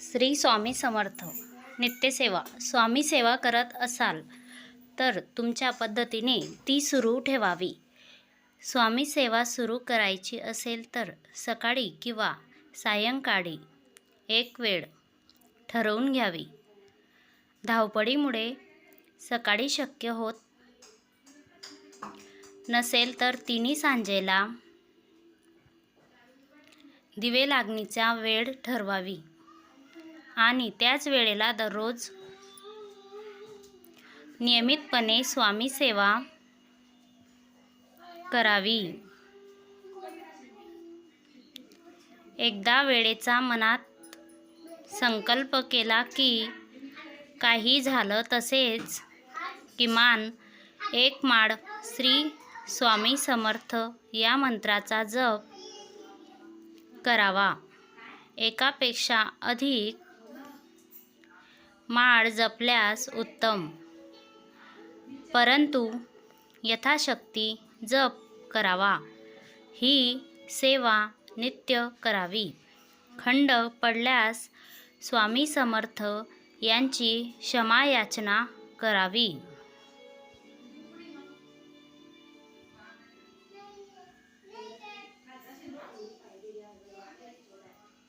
श्री स्वामी समर्थ नित्यसेवा स्वामी सेवा करत असाल तर तुमच्या पद्धतीने ती सुरू ठेवावी. स्वामी सेवा सुरू करायची असेल तर सकाळी किंवा सायंकाळी एक वेळ ठरवून घ्यावी. धावपळीमुळे सकाळी शक्य होत नसेल तर तिन्ही सांजेला दिवे लागणीचा वेळ ठरवावी. आणि त्याच वेळेला दररोज नियमितपणे स्वामी सेवा करावी. एकदा वेळेचा मनात संकल्प केला की काही झालं तसेच किमान एक माळ श्री स्वामी समर्थ या मंत्राचा जप करावा. एकापेक्षा अधिक माळ जपल्यास उत्तम. परंतु यथाशक्ती जप करावा. ही सेवा नित्य करावी. खंड पडल्यास स्वामी समर्थ यांची क्षमायाचना करावी.